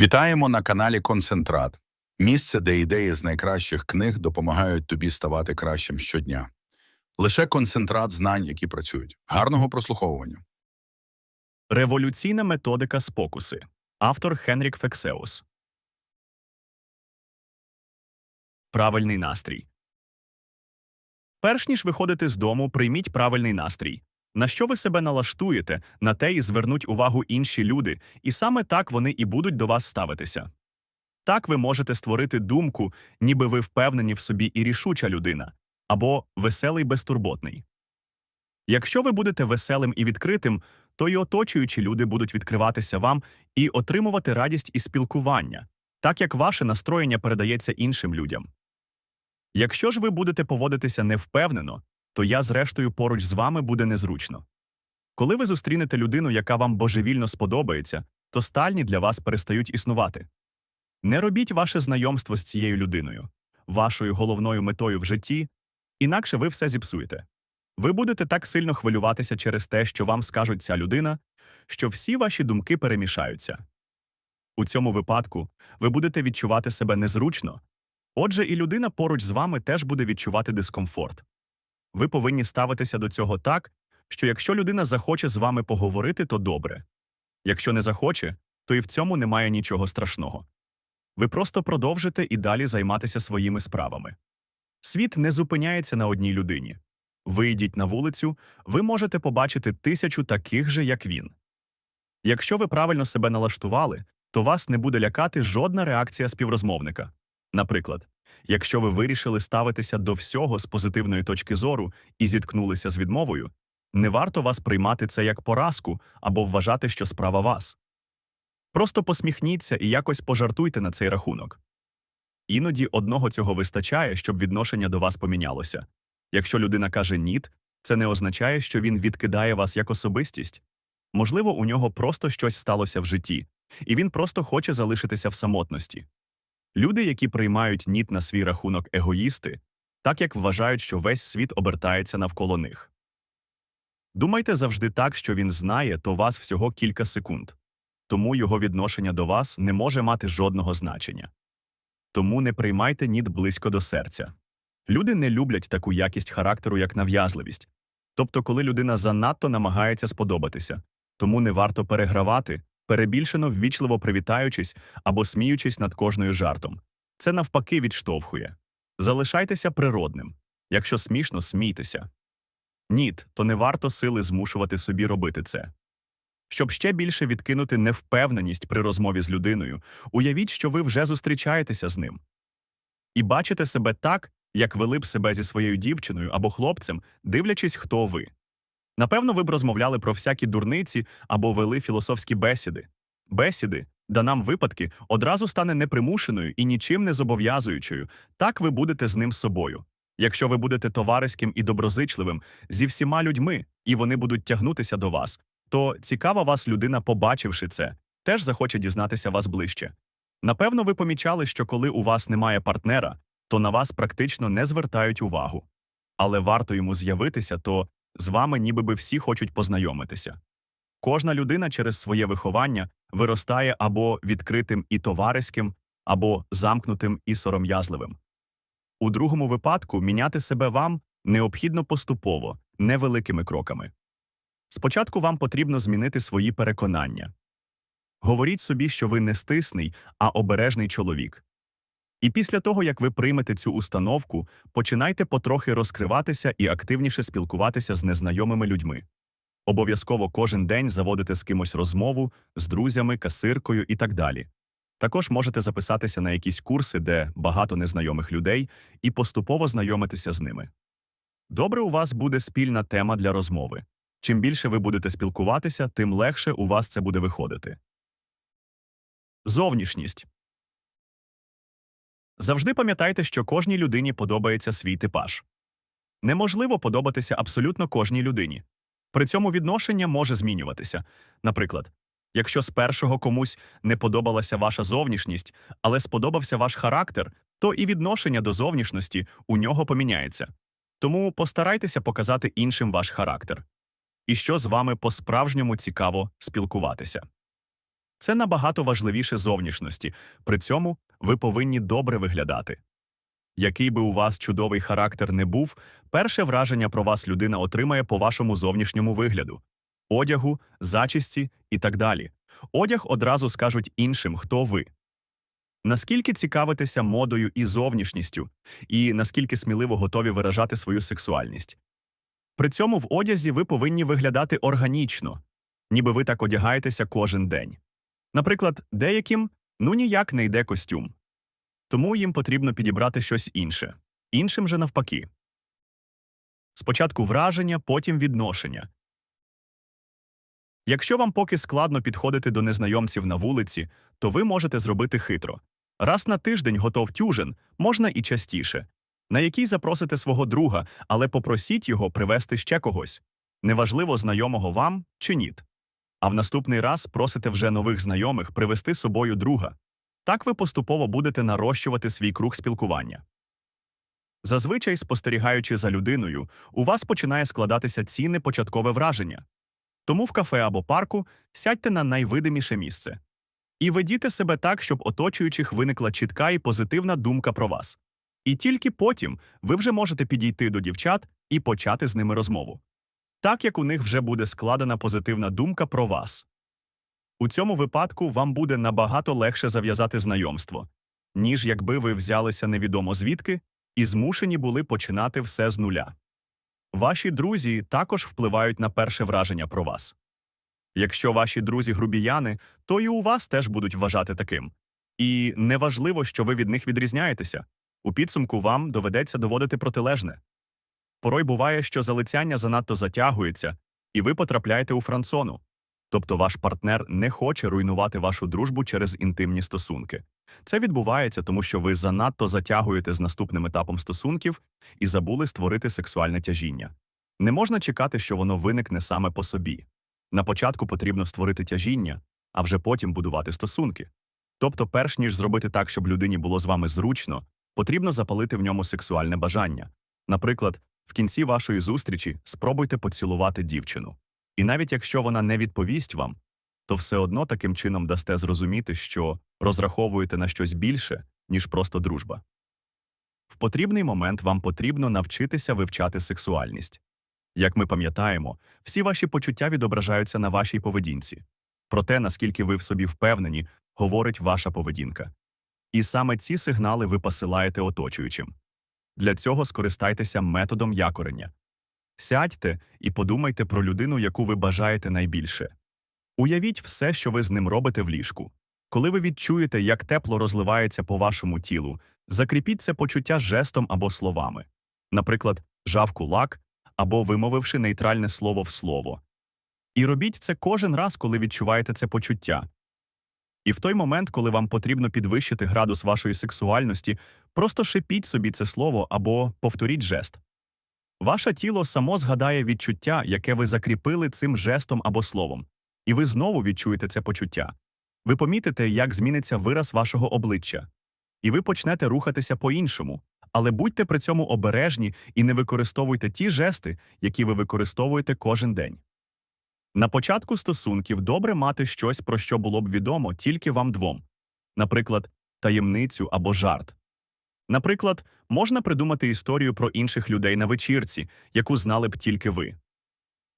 Вітаємо на каналі Концентрат. Місце, де ідеї з найкращих книг допомагають тобі ставати кращим щодня. Лише концентрат знань, які працюють. Гарного прослуховування. Революційна методика спокуси. Автор Хенрік Фексеус. Правильний настрій. Перш ніж виходити з дому, прийміть правильний настрій. На що ви себе налаштуєте, на те і звернуть увагу інші люди, і саме так вони і будуть до вас ставитися. Так ви можете створити думку, ніби ви впевнені в собі і рішуча людина, або веселий безтурботний. Якщо ви будете веселим і відкритим, то й оточуючі люди будуть відкриватися вам і отримувати радість і спілкування, так як ваше настроєння передається іншим людям. Якщо ж ви будете поводитися невпевнено, то я, зрештою, поруч з вами буде незручно. Коли ви зустрінете людину, яка вам божевільно сподобається, то стальні для вас перестають існувати. Не робіть ваше знайомство з цією людиною, вашою головною метою в житті, інакше ви все зіпсуєте. Ви будете так сильно хвилюватися через те, що вам скажуть ця людина, що всі ваші думки перемішаються. У цьому випадку ви будете відчувати себе незручно, отже, і людина поруч з вами теж буде відчувати дискомфорт. Ви повинні ставитися до цього так, що якщо людина захоче з вами поговорити, то добре. Якщо не захоче, то і в цьому немає нічого страшного. Ви просто продовжите і далі займатися своїми справами. Світ не зупиняється на одній людині. Вийдіть на вулицю, ви можете побачити тисячу таких же, як він. Якщо ви правильно себе налаштували, то вас не буде лякати жодна реакція співрозмовника. Наприклад, якщо ви вирішили ставитися до всього з позитивної точки зору і зіткнулися з відмовою, не варто вас приймати це як поразку або вважати, що справа вас. Просто посміхніться і якось пожартуйте на цей рахунок. Іноді одного цього вистачає, щоб відношення до вас помінялося. Якщо людина каже «ніт», це не означає, що він відкидає вас як особистість. Можливо, у нього просто щось сталося в житті, і він просто хоче залишитися в самотності. Люди, які приймають ніт на свій рахунок егоїсти, так як вважають, що весь світ обертається навколо них. Думайте завжди так, що він знає, то вас всього кілька секунд, тому його відношення до вас не може мати жодного значення. Тому не приймайте ніт близько до серця. Люди не люблять таку якість характеру, як нав'язливість, тобто, коли людина занадто намагається сподобатися, тому не варто перегравати, перебільшено ввічливо привітаючись або сміючись над кожною жартом. Це навпаки відштовхує. Залишайтеся природним. Якщо смішно, смійтеся. Ніт, то не варто сили змушувати собі робити це. Щоб ще більше відкинути невпевненість при розмові з людиною, уявіть, що ви вже зустрічаєтеся з ним. І бачите себе так, як вели б себе зі своєю дівчиною або хлопцем, дивлячись, хто ви. Напевно, ви б розмовляли про всякі дурниці або вели філософські бесіди. Бесіди, да нам випадки, одразу стане непримушеною і нічим не зобов'язуючою. Так ви будете з ним собою. Якщо ви будете товариським і доброзичливим зі всіма людьми, і вони будуть тягнутися до вас, то цікава вас людина, побачивши це, теж захоче дізнатися вас ближче. Напевно, ви помічали, що коли у вас немає партнера, то на вас практично не звертають увагу. Але варто йому з'явитися, то з вами ніби би всі хочуть познайомитися. Кожна людина через своє виховання виростає або відкритим і товариським, або замкнутим і сором'язливим. У другому випадку міняти себе вам необхідно поступово, невеликими кроками. Спочатку вам потрібно змінити свої переконання. Говоріть собі, що ви не стисний, а обережний чоловік. І після того, як ви приймете цю установку, починайте потрохи розкриватися і активніше спілкуватися з незнайомими людьми. Обов'язково кожен день заводите з кимось розмову, з друзями, касиркою і так далі. Також можете записатися на якісь курси, де багато незнайомих людей, і поступово знайомитися з ними. Добре, у вас буде спільна тема для розмови. Чим більше ви будете спілкуватися, тим легше у вас це буде виходити. Зовнішність. Завжди пам'ятайте, що кожній людині подобається свій типаж. Неможливо подобатися абсолютно кожній людині. При цьому відношення може змінюватися. Наприклад, якщо з першого комусь не подобалася ваша зовнішність, але сподобався ваш характер, то і відношення до зовнішності у нього поміняється. Тому постарайтеся показати іншим ваш характер. І що з вами по-справжньому цікаво спілкуватися. Це набагато важливіше зовнішності. При цьому ви повинні добре виглядати. Який би у вас чудовий характер не був, перше враження про вас людина отримає по вашому зовнішньому вигляду, одягу, зачісті і так далі. Одяг одразу скажуть іншим, хто ви. Наскільки цікавитеся модою і зовнішністю, і наскільки сміливо готові виражати свою сексуальність. При цьому в одязі ви повинні виглядати органічно, ніби ви так одягаєтеся кожен день. Наприклад, деяким ну ніяк не йде костюм. Тому їм потрібно підібрати щось інше, іншим же навпаки. Спочатку враження, потім відношення. Якщо вам поки складно підходити до незнайомців на вулиці, то ви можете зробити хитро. Раз на тиждень готов тюжин, можна і частіше, на який запросите свого друга, але попросіть його привезти ще когось, неважливо, знайомого вам чи ні. А в наступний раз просите вже нових знайомих привезти з собою друга. Так ви поступово будете нарощувати свій круг спілкування. Зазвичай, спостерігаючи за людиною, у вас починає складатися цінне початкове враження. Тому в кафе або парку сядьте на найвидиміше місце. І ведіте себе так, щоб оточуючих виникла чітка і позитивна думка про вас. І тільки потім ви вже можете підійти до дівчат і почати з ними розмову. Так як у них вже буде складена позитивна думка про вас. У цьому випадку вам буде набагато легше зав'язати знайомство, ніж якби ви взялися невідомо звідки і змушені були починати все з нуля. Ваші друзі також впливають на перше враження про вас. Якщо ваші друзі грубіяни, то і у вас теж будуть вважати таким. І неважливо, що ви від них відрізняєтеся. У підсумку вам доведеться доводити протилежне. Порой буває, що залицяння занадто затягується, і ви потрапляєте у францону. Тобто ваш партнер не хоче руйнувати вашу дружбу через інтимні стосунки. Це відбувається, тому що ви занадто затягуєте з наступним етапом стосунків і забули створити сексуальне тяжіння. Не можна чекати, що воно виникне саме по собі. На початку потрібно створити тяжіння, а вже потім будувати стосунки. Тобто, перш ніж зробити так, щоб людині було з вами зручно, потрібно запалити в ньому сексуальне бажання. Наприклад, в кінці вашої зустрічі спробуйте поцілувати дівчину. І навіть якщо вона не відповість вам, то все одно таким чином дасте зрозуміти, що розраховуєте на щось більше, ніж просто дружба. В потрібний момент вам потрібно навчитися вивчати сексуальність. Як ми пам'ятаємо, всі ваші почуття відображаються на вашій поведінці. Про те, наскільки ви в собі впевнені, говорить ваша поведінка. І саме ці сигнали ви посилаєте оточуючим. Для цього скористайтеся методом якорення. Сядьте і подумайте про людину, яку ви бажаєте найбільше. Уявіть все, що ви з ним робите в ліжку. Коли ви відчуєте, як тепло розливається по вашому тілу, закріпіть це почуття жестом або словами, наприклад, жав кулак або вимовивши нейтральне слово в слово. І робіть це кожен раз, коли відчуваєте це почуття. І в той момент, коли вам потрібно підвищити градус вашої сексуальності, просто шипіть собі це слово або повторіть жест. Ваше тіло само згадає відчуття, яке ви закріпили цим жестом або словом, і ви знову відчуєте це почуття. Ви помітите, як зміниться вираз вашого обличчя, і ви почнете рухатися по-іншому. Але будьте при цьому обережні і не використовуйте ті жести, які ви використовуєте кожен день. На початку стосунків добре мати щось, про що було б відомо тільки вам двом, наприклад, таємницю або жарт. Наприклад, можна придумати історію про інших людей на вечірці, яку знали б тільки ви.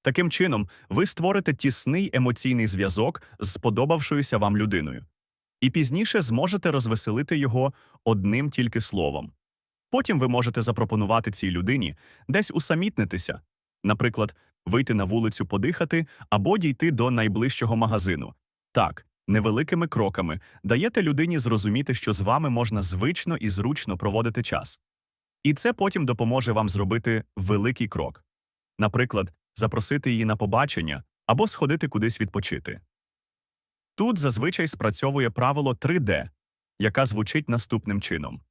Таким чином, ви створите тісний емоційний зв'язок з сподобавшоюся вам людиною, і пізніше зможете розвеселити його одним тільки словом. Потім ви можете запропонувати цій людині десь усамітнитися, наприклад, вийти на вулицю подихати або дійти до найближчого магазину. Так, невеликими кроками даєте людині зрозуміти, що з вами можна звично і зручно проводити час. І це потім допоможе вам зробити великий крок. Наприклад, запросити її на побачення або сходити кудись відпочити. Тут зазвичай спрацьовує правило 3D, яка звучить наступним чином.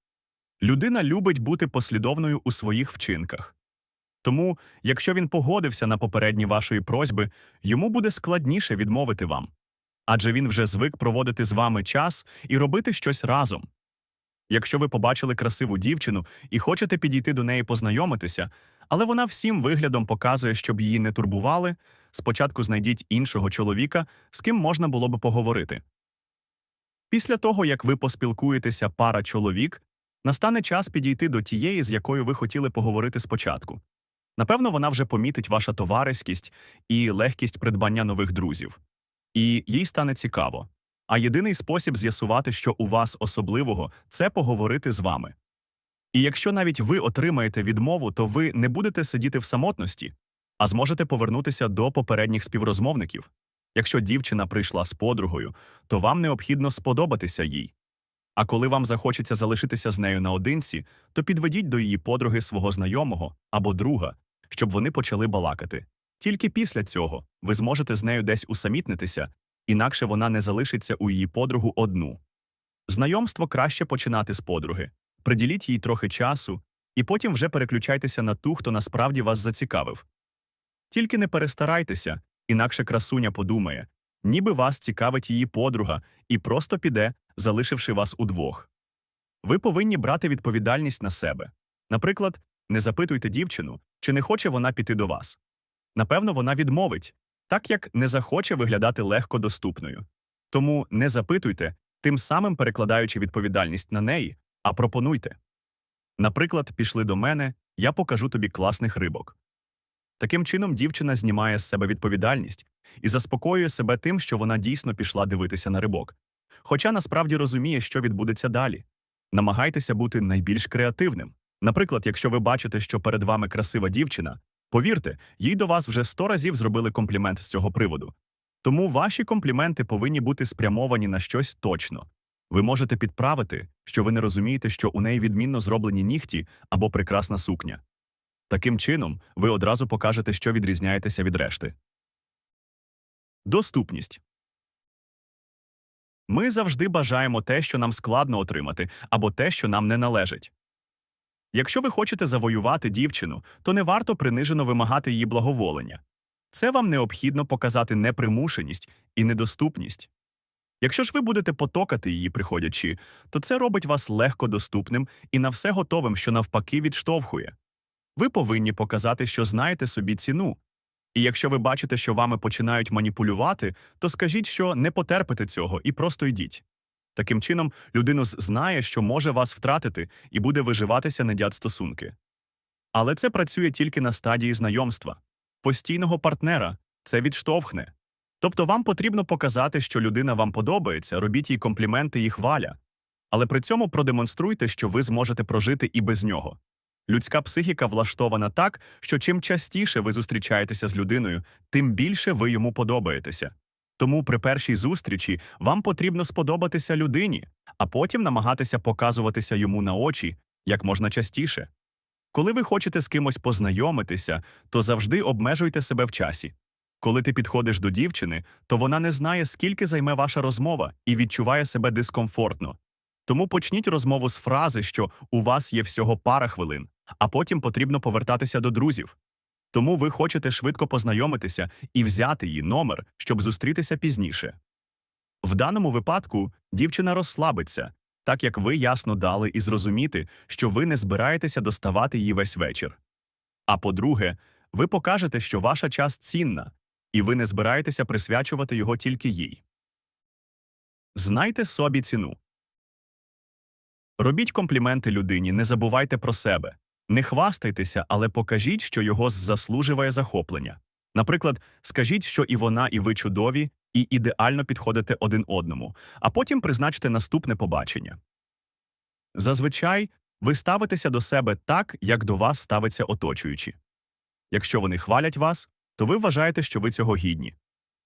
Людина любить бути послідовною у своїх вчинках. Тому, якщо він погодився на попередні вашої просьби, йому буде складніше відмовити вам. Адже він вже звик проводити з вами час і робити щось разом. Якщо ви побачили красиву дівчину і хочете підійти до неї познайомитися, але вона всім виглядом показує, щоб її не турбували, спочатку знайдіть іншого чоловіка, з ким можна було би поговорити. Після того, як ви поспілкуєтеся пара чоловік, настане час підійти до тієї, з якою ви хотіли поговорити спочатку. Напевно, вона вже помітить ваша товариськість і легкість придбання нових друзів. І їй стане цікаво. А єдиний спосіб з'ясувати, що у вас особливого, це поговорити з вами. І якщо навіть ви отримаєте відмову, то ви не будете сидіти в самотності, а зможете повернутися до попередніх співрозмовників. Якщо дівчина прийшла з подругою, то вам необхідно сподобатися їй. А коли вам захочеться залишитися з нею наодинці, то підведіть до її подруги свого знайомого або друга, щоб вони почали балакати. Тільки після цього ви зможете з нею десь усамітнитися, інакше вона не залишиться у її подругу одну. Знайомство краще починати з подруги. Приділіть їй трохи часу, і потім вже переключайтеся на ту, хто насправді вас зацікавив. Тільки не перестарайтеся, інакше красуня подумає, ніби вас цікавить її подруга і просто піде, залишивши вас удвох. Ви повинні брати відповідальність на себе. Наприклад, не запитуйте дівчину, чи не хоче вона піти до вас. Напевно, вона відмовить, так як не захоче виглядати легко доступною. Тому не запитуйте, тим самим перекладаючи відповідальність на неї, а пропонуйте. Наприклад, пішли до мене, я покажу тобі класних рибок. Таким чином, дівчина знімає з себе відповідальність і заспокоює себе тим, що вона дійсно пішла дивитися на рибок. Хоча насправді розуміє, що відбудеться далі. Намагайтеся бути найбільш креативним. Наприклад, якщо ви бачите, що перед вами красива дівчина, повірте, їй до вас вже сто разів зробили комплімент з цього приводу. Тому ваші компліменти повинні бути спрямовані на щось точно. Ви можете підправити, що ви не розумієте, що у неї відмінно зроблені нігті або прекрасна сукня. Таким чином, ви одразу покажете, що відрізняєтеся від решти. Доступність. Ми завжди бажаємо те, що нам складно отримати, або те, що нам не належить. Якщо ви хочете завоювати дівчину, то не варто принижено вимагати її благоволення. Це вам необхідно показати непримушеність і недоступність. Якщо ж ви будете потокати її, приходячи, то це робить вас легко доступним і на все готовим, що навпаки відштовхує. Ви повинні показати, що знаєте собі ціну. І якщо ви бачите, що вами починають маніпулювати, то скажіть, що не потерпите цього і просто йдіть. Таким чином, людина знає, що може вас втратити і буде виживатися недят стосунки. Але це працює тільки на стадії знайомства. Постійного партнера це відштовхне. Тобто вам потрібно показати, що людина вам подобається, робіть їй компліменти і хваля. Але при цьому продемонструйте, що ви зможете прожити і без нього. Людська психіка влаштована так, що чим частіше ви зустрічаєтеся з людиною, тим більше ви йому подобаєтеся. Тому при першій зустрічі вам потрібно сподобатися людині, а потім намагатися показуватися йому на очі як можна частіше. Коли ви хочете з кимось познайомитися, то завжди обмежуйте себе в часі. Коли ти підходиш до дівчини, то вона не знає, скільки займе ваша розмова і відчуває себе дискомфортно. Тому почніть розмову з фрази, що у вас є всього пара хвилин, а потім потрібно повертатися до друзів. Тому ви хочете швидко познайомитися і взяти її номер, щоб зустрітися пізніше. В даному випадку дівчина розслабиться, так як ви ясно дали і зрозуміти, що ви не збираєтеся доставати її весь вечір. А по-друге, ви покажете, що ваша час цінна, і ви не збираєтеся присвячувати його тільки їй. Знайте собі ціну. Робіть компліменти людині, не забувайте про себе. Не хвастайтеся, але покажіть, що його заслуживає захоплення. Наприклад, скажіть, що і вона, і ви чудові, і ідеально підходите один одному, а потім призначте наступне побачення. Зазвичай ви ставитеся до себе так, як до вас ставиться оточуючі. Якщо вони хвалять вас, то ви вважаєте, що ви цього гідні.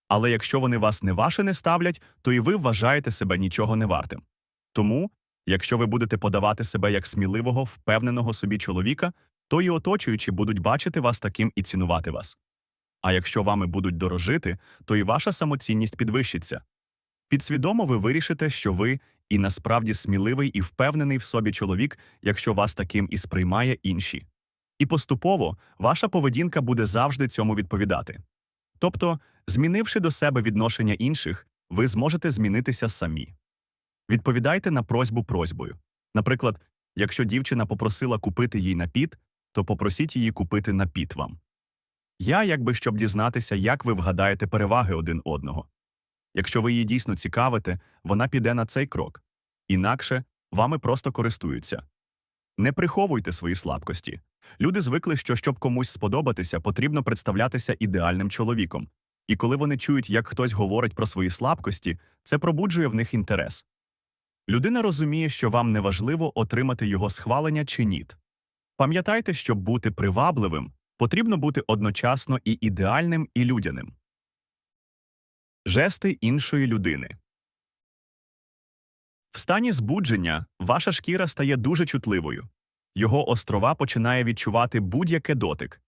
Але якщо вони вас не ваше не ставлять, то і ви вважаєте себе нічого не вартим. Тому, якщо ви будете подавати себе як сміливого, впевненого собі чоловіка, то і оточуючі будуть бачити вас таким і цінувати вас. А якщо вами будуть дорожити, то і ваша самоцінність підвищиться. Підсвідомо ви вирішите, що ви і насправді сміливий і впевнений в собі чоловік, якщо вас таким і сприймає інші. І поступово ваша поведінка буде завжди цьому відповідати. Тобто, змінивши до себе відношення інших, ви зможете змінитися самі. Відповідайте на просьбу просьбою. Наприклад, якщо дівчина попросила купити їй напіт, то попросіть її купити напіт вам. Я, якби щоб дізнатися, як ви вгадаєте переваги один одного. Якщо ви її дійсно цікавите, вона піде на цей крок. Інакше вами просто користуються. Не приховуйте свої слабкості. Люди звикли, що щоб комусь сподобатися, потрібно представлятися ідеальним чоловіком. І коли вони чують, як хтось говорить про свої слабкості, це пробуджує в них інтерес. Людина розуміє, що вам неважливо отримати його схвалення чи ніт. Пам'ятайте, щоб бути привабливим, потрібно бути одночасно і ідеальним, і людяним. Жести іншої людини. В стані збудження ваша шкіра стає дуже чутливою. Його острова починає відчувати будь-яке дотик.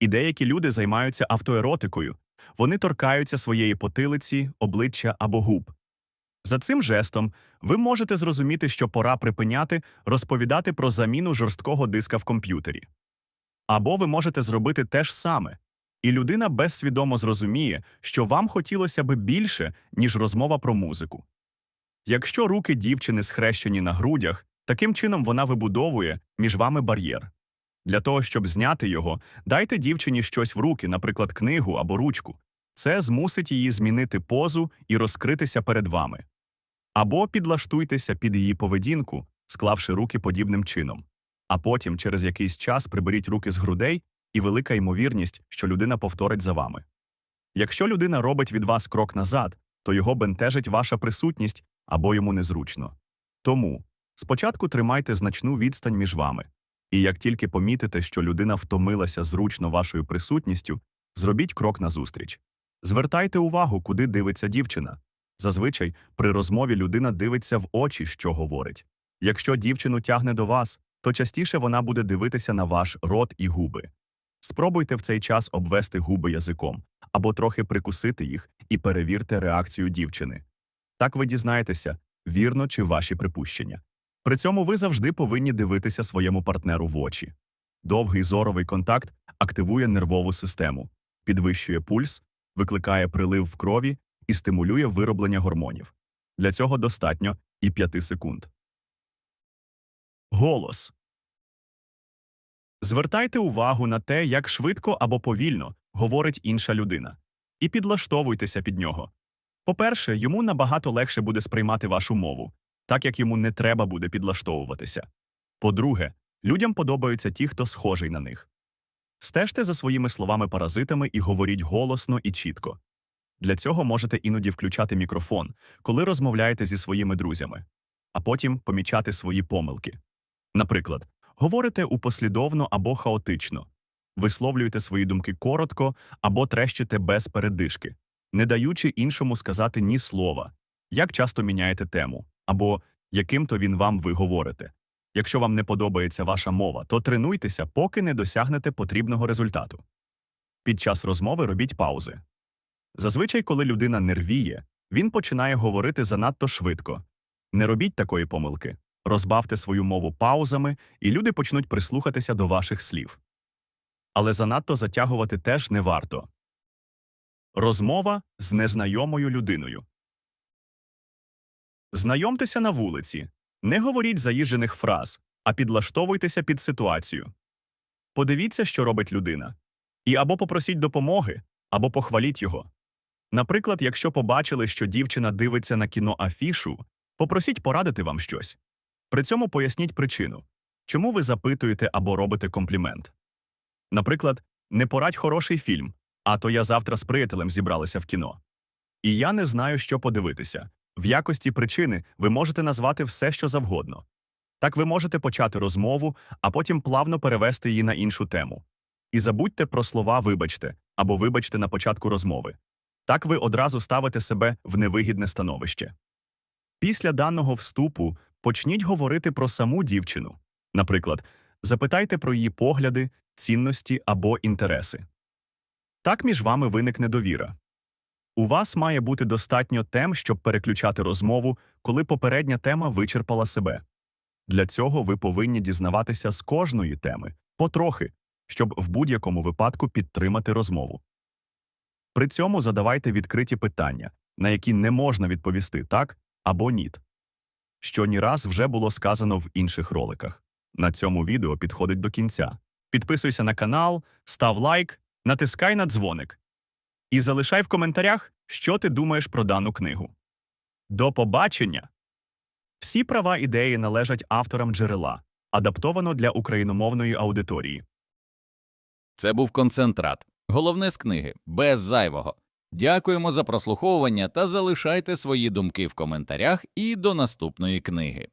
І деякі люди займаються автоеротикою. Вони торкаються своєї потилиці, обличчя або губ. За цим жестом ви можете зрозуміти, що пора припиняти розповідати про заміну жорсткого диска в комп'ютері. Або ви можете зробити те ж саме, і людина безсвідомо зрозуміє, що вам хотілося би більше, ніж розмова про музику. Якщо руки дівчини схрещені на грудях, таким чином вона вибудовує між вами бар'єр. Для того, щоб зняти його, дайте дівчині щось в руки, наприклад, книгу або ручку. Це змусить її змінити позу і розкритися перед вами. Або підлаштуйтеся під її поведінку, склавши руки подібним чином. А потім, через якийсь час, приберіть руки з грудей, і велика ймовірність, що людина повторить за вами. Якщо людина робить від вас крок назад, то його бентежить ваша присутність або йому незручно. Тому спочатку тримайте значну відстань між вами, і як тільки помітите, що людина втомилася зручно вашою присутністю, зробіть крок назустріч. Звертайте увагу, куди дивиться дівчина. Зазвичай при розмові людина дивиться в очі, що говорить. Якщо дівчину тягне до вас, то частіше вона буде дивитися на ваш рот і губи. Спробуйте в цей час обвести губи язиком або трохи прикусити їх і перевірте реакцію дівчини. Так ви дізнаєтеся, вірно чи ваші припущення. При цьому ви завжди повинні дивитися своєму партнеру в очі. Довгий зоровий контакт активує нервову систему, підвищує пульс, викликає прилив в крові і стимулює вироблення гормонів. Для цього достатньо і 5 секунд. Голос. Звертайте увагу на те, як швидко або повільно говорить інша людина, і підлаштовуйтеся під нього. По-перше, йому набагато легше буде сприймати вашу мову, так як йому не треба буде підлаштовуватися. По-друге, людям подобаються ті, хто схожий на них. Стежте за своїми словами-паразитами і говоріть голосно і чітко. Для цього можете іноді включати мікрофон, коли розмовляєте зі своїми друзями, а потім помічати свої помилки. Наприклад, говорите упослідовно або хаотично, висловлюєте свої думки коротко або трещите без передишки, не даючи іншому сказати ні слова, як часто міняєте тему, або яким то він вам ви говорите. Якщо вам не подобається ваша мова, то тренуйтеся, поки не досягнете потрібного результату. Під час розмови робіть паузи. Зазвичай, коли людина нервіє, він починає говорити занадто швидко. Не робіть такої помилки. Розбавте свою мову паузами, і люди почнуть прислухатися до ваших слів. Але занадто затягувати теж не варто. Розмова з незнайомою людиною. Знайомтеся на вулиці. Не говоріть заїжджених фраз, а підлаштовуйтеся під ситуацію. Подивіться, що робить людина. І або попросіть допомоги, або похваліть його. Наприклад, якщо побачили, що дівчина дивиться на кіно афішу, попросіть порадити вам щось. При цьому поясніть причину, чому ви запитуєте або робите комплімент. Наприклад, не порадь хороший фільм, а то я завтра з приятелем зібралися в кіно. І я не знаю, що подивитися. В якості причини ви можете назвати все, що завгодно. Так ви можете почати розмову, а потім плавно перевести її на іншу тему. І забудьте про слова вибачте або вибачте на початку розмови. Так ви одразу ставите себе в невигідне становище. Після даного вступу почніть говорити про саму дівчину. Наприклад, запитайте про її погляди, цінності або інтереси. Так між вами виникне довіра. У вас має бути достатньо тем, щоб переключати розмову, коли попередня тема вичерпала себе. Для цього ви повинні дізнаватися з кожної теми потрохи, щоб в будь-якому випадку підтримати розмову. При цьому задавайте відкриті питання, на які не можна відповісти так або ніт. Що ні раз вже було сказано в інших роликах. На цьому відео підходить до кінця. Підписуйся на канал, став лайк, натискай на дзвоник. І залишай в коментарях, Що ти думаєш про дану книгу? До побачення! Всі права ідеї належать авторам джерела, адаптовано для україномовної аудиторії. Це був концентрат. Головне з книги без зайвого. Дякуємо за прослуховування та залишайте свої думки в коментарях і до наступної книги.